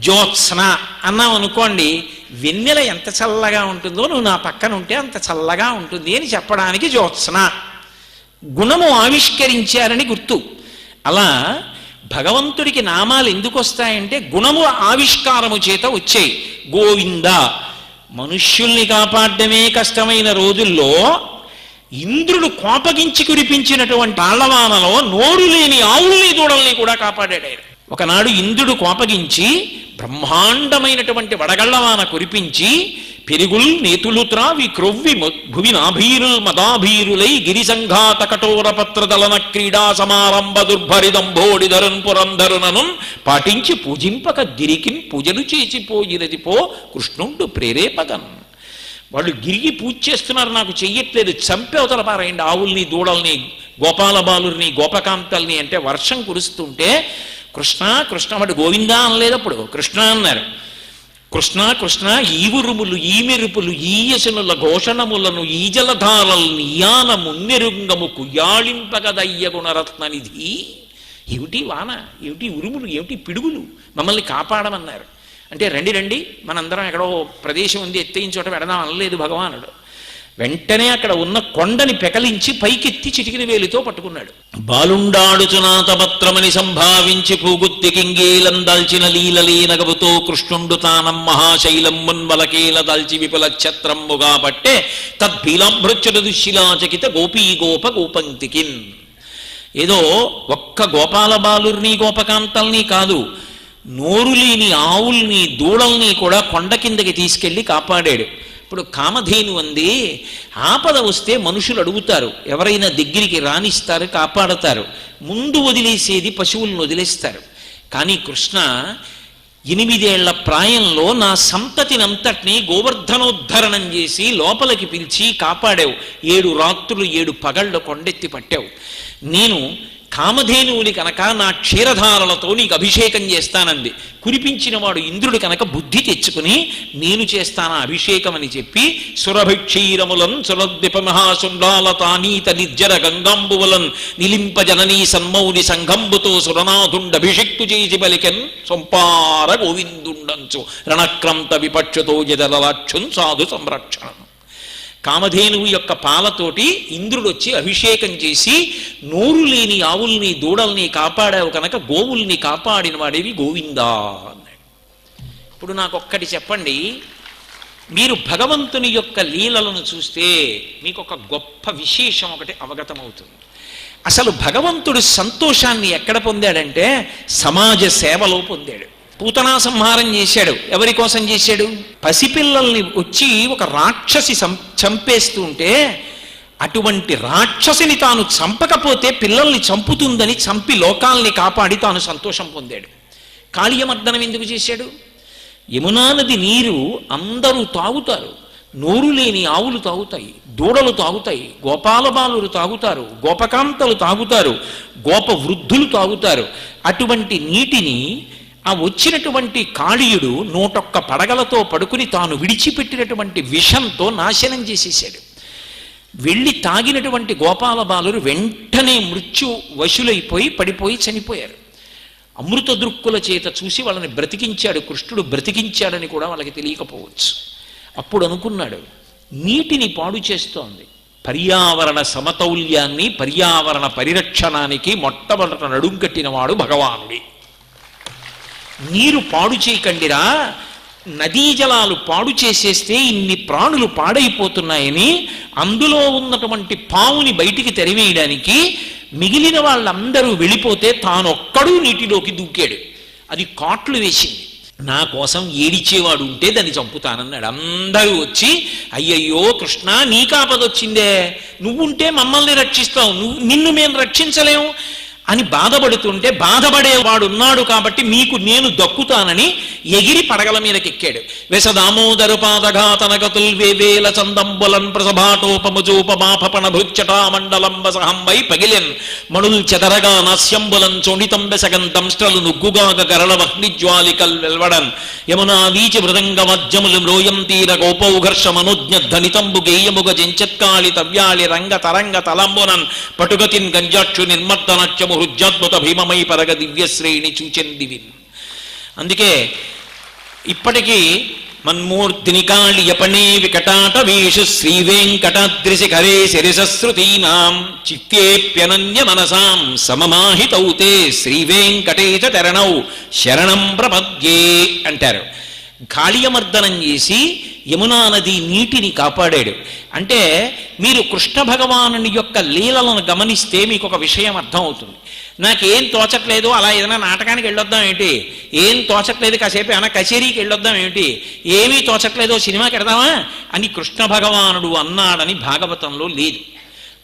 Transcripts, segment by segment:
జ్యోత్స్న అన్నాం అనుకోండి వెన్నెల ఎంత చల్లగా ఉంటుందో నువ్వు నా పక్కన ఉంటే అంత చల్లగా ఉంటుంది అని చెప్పడానికి జ్యోత్స్న. గుణము ఆవిష్కరించారని గుర్తు. అలా భగవంతుడికి నామాలు ఎందుకు వస్తాయంటే గుణము ఆవిష్కారము చేత వచ్చాయి. గోవింద మనుష్యుల్ని కాపాడమే కష్టమైన రోజుల్లో ఇంద్రుడు కోపగించి కురిపించినటువంటి ఆళ్ళవానలో నోరు లేని ఆవుల్ని దూడల్ని కూడా కాపాడాడు ఆయన. ఒకనాడు ఇంద్రుడు కోపగించి బ్రహ్మాండమైనటువంటి వడగళ్ళవాన కురిపించి పెరుగుల్ నేతులు త్రావి క్రొవ్వి భువి నాభీరుల్ మదాభీరులై గిరిసంఘాత కఠోర పత్రదలన క్రీడా సమారంభ దుర్భరిదంభోడిధరున్ పురంధరునను పాటించి పూజింపక గిరికిన్ పూజలు చేసిపోయినది పో కృష్ణుండు ప్రేరేపగన్. వాళ్ళు గిరిగి పూజ చేస్తున్నారు నాకు చెయ్యట్లేదు. చంపేవతల పారాయండి. ఆవుల్ని దూడల్ని గోపాల బాలుర్ని గోపకాంతల్ని అంటే వర్షం కురుస్తుంటే కృష్ణ కృష్ణ అంటే గోవిందా అనలేదు అప్పుడు. కృష్ణ అన్నారు. కృష్ణ కృష్ణ ఈ ఉరుములు ఈ మెరుపులు ఈయశనుల ఘోషణములను ఈ జలధారల్ని యాన మున్నెరుంగము కుయాళింపగదయ్య గుణరత్ననిధి. ఏమిటి వాన? ఏమిటి ఉరుములు? ఏమిటి పిడుగులు? మమ్మల్ని కాపాడమన్నారు. అంటే రండి రండి మనందరం ఎక్కడో ప్రదేశం ఉంది ఎత్తైన చోట పెడదాం అనలేదు భగవానుడు. వెంటనే అక్కడ ఉన్న కొండని పెకలించి పైకెత్తి చిటికిన వేలితో పట్టుకున్నాడు. బాలుండాడుచునాతపత్రమని సంభావించి పూగుత్తి కింగీలం దాల్చిన కృష్ణుండు తానం మహాశైలం మున్వలకీల దాల్చి విపుల ఛత్రంబుగా పట్టే తద్భీలాభృత్యుడు దుశ్శిలాచకిత గోపీ గోప గోపంతికిన్. ఏదో ఒక్క గోపాల బాలుర్ని గోపకాంతల్ని కాదు నోరులీని ఆవుల్ని దూడల్ని కూడా కొండ కిందకి తీసుకెళ్ళి కాపాడాడు. ఇప్పుడు కామధేను అంది ఆపద వస్తే మనుషులు అడుగుతారు ఎవరైనా దగ్గరికి రాణిస్తారు కాపాడతారు. ముందు వదిలేసేది పశువులను వదిలేస్తారు. కానీ కృష్ణ ఎనిమిదేళ్ళ ప్రాయంలో నా సంతతినంతటినీ గోవర్ధనోద్ధరణం చేసి లోపలికి పిలిచి కాపాడావు. ఏడు రాత్రులు ఏడు పగళ్ళు కొండెత్తి పట్టావు. నేను కామధేనువుని కనుక నా క్షీరధారలతో నీకు అభిషేకం చేస్తానంది. కురిపించిన వాడు ఇంద్రుడు కనుక బుద్ధి తెచ్చుకుని నేను చేస్తానా అభిషేకం అని చెప్పి సురభిక్షీరములం సురద్విప మహాసుండాలతానీత నిర్జర గంగాంబువలన్ నిలింప జననీ సన్మౌని సంఘంబుతో సురనాథుండభిషిక్తు చేసి పలికెన్ సొంపార గోవిందుండంచు రణక్రంత విపక్షతో జదలలాక్షున్ సాధు సంరక్షణం. కామధేనువు యొక్క పాలతోటి ఇంద్రుడు వచ్చి అభిషేకం చేసి నోరు లేని ఆవుల్ని దూడల్ని కాపాడావు కనుక గోవుల్ని కాపాడిన వాడేవి గోవిందా అన్నాడు. ఇప్పుడు నాకు ఒక్కటి చెప్పండి. మీరు భగవంతుని యొక్క లీలలను చూస్తే మీకు ఒక గొప్ప విశేషం ఒకటి అవగతమవుతుంది. అసలు భగవంతుడు సంతోషాన్ని ఎక్కడ పొందాడంటే సమాజ సేవలో పొందాడు. పూతనా సంహారం చేశాడు. ఎవరి కోసం చేశాడు? పసిపిల్లల్ని వచ్చి ఒక రాక్షసి చంపేస్తూ ఉంటే అటువంటి రాక్షసిని తాను చంపకపోతే పిల్లల్ని చంపుతుందని చంపి లోకాల్ని కాపాడి తాను సంతోషం పొందాడు. కాళీయమర్దనం ఎందుకు చేశాడు? యమునా నది నీరు అందరూ తాగుతారు. నోరు లేని ఆవులు తాగుతాయి దూడలు తాగుతాయి గోపాలబాలురు తాగుతారు గోపకాంతలు తాగుతారు గోప వృద్ధులు తాగుతారు. అటువంటి నీటిని ఆ వచ్చినటువంటి కాళీయుడు నూటొక్క పడగలతో పడుకుని తాను విడిచిపెట్టినటువంటి విషంతో నాశనం చేసేసాడు వెళ్ళి తాగినటువంటి గోపాల బాలురు వెంటనే మృత్యు వశులైపోయి పడిపోయి చనిపోయారు. అమృత దృక్కుల చేత చూసి వాళ్ళని బ్రతికించాడు కృష్ణుడు బ్రతికించాడని కూడా వాళ్ళకి తెలియకపోవచ్చు. అప్పుడు అనుకున్నాడు నీటిని పాడు చేస్తోంది. పర్యావరణ సమతౌల్యాన్ని పర్యావరణ పరిరక్షణానికి మొట్టమొదట నడుం కట్టినవాడు భగవానుడి. నీరు పాడు చేయకండిరా. నదీ జలాలు పాడు చేసేస్తే ఇన్ని ప్రాణులు పాడైపోతున్నాయని అందులో ఉన్నటువంటి పావుని బయటికి తెరివేయడానికి మిగిలిన వాళ్ళందరూ వెళ్ళిపోతే తానొక్కడూ నీటిలోకి దూకాడు. అది కాట్లు వేసింది. నా కోసం ఏడిచేవాడు ఉంటే దాన్ని చంపుతానన్నాడు. అందరూ వచ్చి అయ్యయ్యో కృష్ణ నీకాపదొచ్చిందే నువ్వుంటే మమ్మల్ని రక్షిస్తావు. నువ్వు నిన్ను మేము రక్షించలేము. అని బాధపడుతుంటే బాధపడేవాడు ఉన్నాడు కాబట్టి మీకు నేను దక్కుతానని ఎగిరి పడగల మీదకెక్కాడు వెస దామోదరు పాదఘాతనగతుల్ వేవేల చందంబులన్ ప్రసభాటోపముజోపమాపణ భృచ్చటా మండలంబ సహంబై పగిలెన్. మణుల్ చెదరగా నాస్యంబులన్ చోణితం బెసగంతం స్ట్రలు నుగ్గుగాగ గరళ వహ్నిజ్వాలికల్ వెల్వడన్. యమునా వీచి మృదంగ మధ్యములు మ్రోయం తీర గోపౌఘర్ష మనోజ్ఞ ధనితంబు గేయముగ జించత్కాళి తవ్యాళి రంగ తరంగ తలంబునన్. పటుగతిన్ గంజాక్షు నిర్మర్దనత్యము హృద్యాద్భుత భీమమై పరగ దివ్యశ్రేణి చూచెందివిన్. అందుకే ఇప్పటికీ మన్మూర్తిని కాళియపణే వికటాటవీషు శ్రీ వెంకటాద్రిశిఖరే శిరసశ్రుతీనాం చిత్తేప్యనన్య మనసాం సమమాహితౌతే శ్రీవేంకటేశ శ్రీ చరణౌ శరణం ప్రపద్యే అంటారు. కాళీయమర్దనం చేసి యమునా నది నీటిని కాపాడాడు. అంటే మీరు కృష్ణ భగవానుని యొక్క లీలలను గమనిస్తే మీకు ఒక విషయం అర్థం అవుతుంది నాకేం తోచట్లేదు అలా ఏదైనా నాటకానికి వెళ్ళొద్దాం ఏంటి? ఏం తోచట్లేదు కాసేపు ఏమైనా కచేరీకి వెళ్ళొద్దాం ఏమిటి ఏమీ తోచట్లేదు సినిమాకి వెడదామా అని కృష్ణ భగవానుడు అన్నాడని భాగవతంలో లేదు.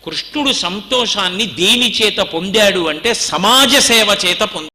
కృష్ణుడు సంతోషాన్ని దేని చేత పొందాడు అంటే సమాజ సేవ చేత పొందాడు.